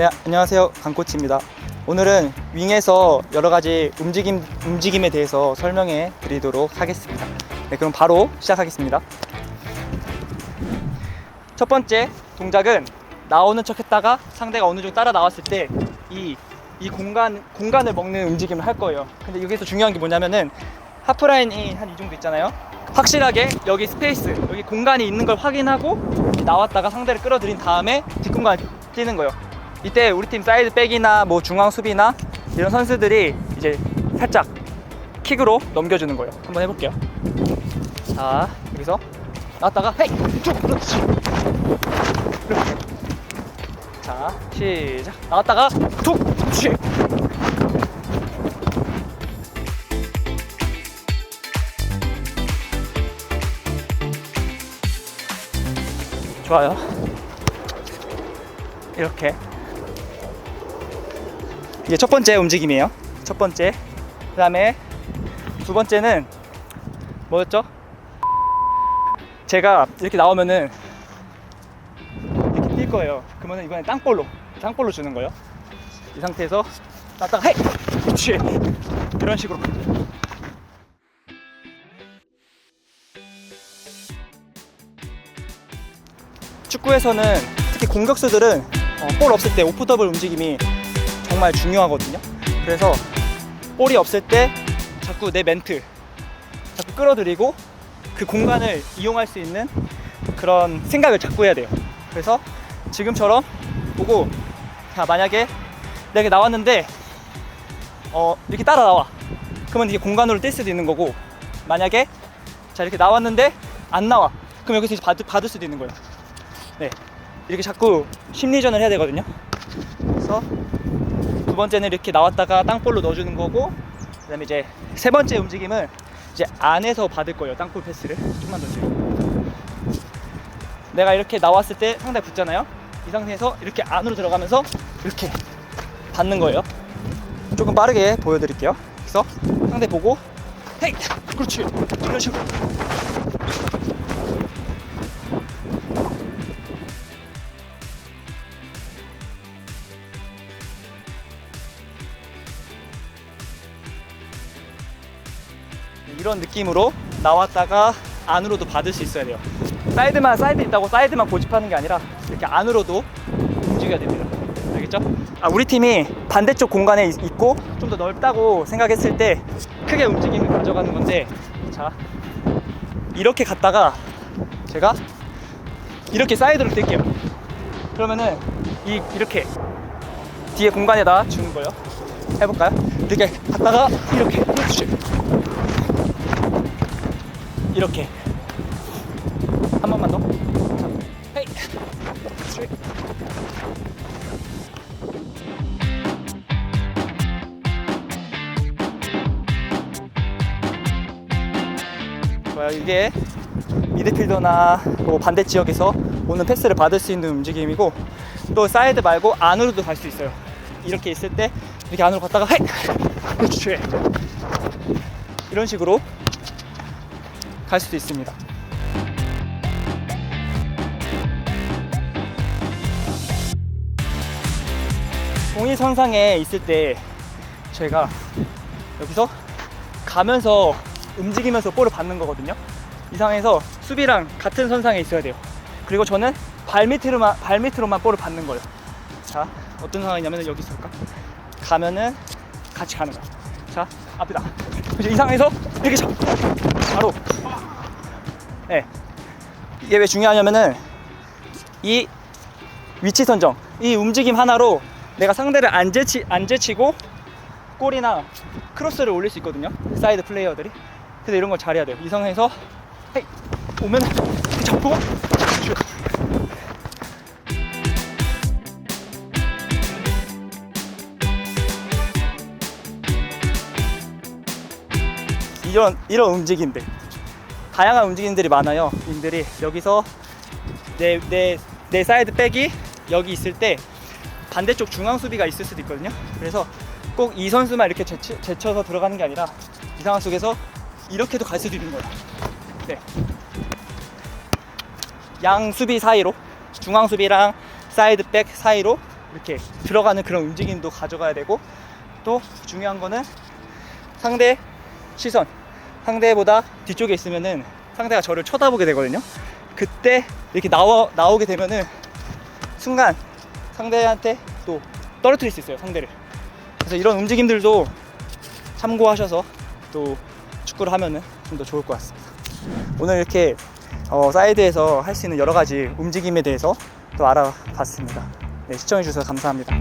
네, 안녕하세요. 강코치입니다. 오늘은 윙에서 여러 가지 움직임, 움직임에 대해서 설명해 드리도록 하겠습니다. 네, 그럼 바로 시작하겠습니다. 첫 번째 동작은 나오는 척 했다가 상대가 어느 정도 따라 나왔을 때 이, 이 공간, 공간을 먹는 움직임을 할 거예요. 근데 여기서 중요한 게 뭐냐면은 하프라인이 한 이 정도 있잖아요. 확실하게 여기 스페이스, 여기 공간이 있는 걸 확인하고 나왔다가 상대를 끌어들인 다음에 뒷공간 뛰는 거예요. 이때 우리 팀 사이드 백이나 뭐 중앙 수비나 이런 선수들이 이제 살짝 킥으로 넘겨주는 거예요. 한번 해볼게요. 자, 여기서 나왔다가 헤이! 쭉! 그렇지! 자, 시작. 나왔다가 툭! 그렇지! 좋아요. 이렇게. 이게 첫 번째 움직임이에요. 첫 번째. 그 다음에 두 번째는 뭐였죠? 제가 이렇게 나오면은 이렇게 뛸 거예요. 그러면 이번엔 땅볼로, 땅볼로 주는 거예요. 이 상태에서 나다가 헤이! 그렇지! 이런 식으로. 축구에서는 특히 공격수들은 어, 볼 없을 때 오프 더블 움직임이 정말 중요하거든요. 그래서 볼이 없을 때 자꾸 내 멘트 자꾸 끌어들이고 그 공간을 이용할 수 있는 그런 생각을 자꾸 해야 돼요. 그래서 지금처럼 보고 자 만약에 내가 나왔는데 어 이렇게 따라 나와. 그러면 이게 공간으로 뛸 수도 있는 거고 만약에 자 이렇게 나왔는데 안 나와. 그럼 여기서 이제 받을, 받을 수도 있는 거예요. 네. 이렇게 자꾸 심리전을 해야 되거든요. 그래서 두 번째는 이렇게 나왔다가 땅볼로 넣어주는 거고, 그 다음에 이제 세 번째 움직임은 이제 안에서 받을 거예요. 땅볼 패스를. 좀만 더 뒤로. 내가 이렇게 나왔을 때 상대 붙잖아요. 이 상태에서 이렇게 안으로 들어가면서 이렇게 받는 거예요. 조금 빠르게 보여드릴게요. 그래서 상대 보고, 헤이! 그렇지! 이런 식으로. 이런 느낌으로 나왔다가 안으로도 받을 수 있어야 돼요. 사이드만 사이드 있다고 사이드만 고집하는 게 아니라 이렇게 안으로도 움직여야 됩니다. 알겠죠? 아, 우리 팀이 반대쪽 공간에 있- 있고 좀 더 넓다고 생각했을 때 크게 움직임을 가져가는 건데 자 이렇게 갔다가 제가 이렇게 사이드로 뛸게요. 그러면은 이 이렇게 뒤에 공간에다 주는 거예요. 해볼까요? 이렇게 갔다가 이렇게 그렇지. 이렇게 한 번만 더. 자, 헤이. 좋아요. 이게 미드필더나 뭐 반대 지역에서 오는 패스를 받을 수 있는 움직임이고 또 사이드 말고 안으로도 갈 수 있어요. 이렇게 있을 때 이렇게 안으로 갔다가 헤이. 이런 식으로 갈 수도 있습니다. 동일선상에 있을 때 제가 여기서 가면서 움직이면서 볼을 받는 거거든요. 이 상황에서 수비랑 같은 선상에 있어야 돼요. 그리고 저는 발밑으로만 발밑으로만 볼을 받는 거예요. 자, 어떤 상황이냐면 여기 있을까? 가면은 같이 가는 거야. 자, 앞이다. 이 상황에서 이렇게 쳐. 바로. 네. 이게 왜 중요하냐면은 이 위치 선정, 이 움직임 하나로 내가 상대를 안 제치 안 제치고 골이나 크로스를 올릴 수 있거든요. 사이드 플레이어들이. 그래서 이런 걸 잘해야 돼요. 이 상황에서 헤이 오면 잡고 슛. 이런 이런 움직임들 다양한 움직임들이 많아요. 님들이 여기서 내 내 내 사이드 백이 여기 있을 때 반대쪽 중앙 수비가 있을 수도 있거든요. 그래서 꼭 이 선수만 이렇게 제치, 제쳐서 들어가는 게 아니라 이 상황 속에서 이렇게도 갈 수도 있는 거예요. 네. 양 수비 사이로 중앙 수비랑 사이드 백 사이로 이렇게 들어가는 그런 움직임도 가져가야 되고 또 중요한 거는 상대 시선 상대보다 뒤쪽에 있으면은 상대가 저를 쳐다보게 되거든요. 그때 이렇게 나와, 나오게 되면은 순간 상대한테 또 떨어뜨릴 수 있어요 상대를. 그래서 이런 움직임들도 참고하셔서 또 축구를 하면은 좀 더 좋을 것 같습니다. 오늘 이렇게 어, 사이드에서 할 수 있는 여러 가지 움직임에 대해서 또 알아봤습니다. 네, 시청해주셔서 감사합니다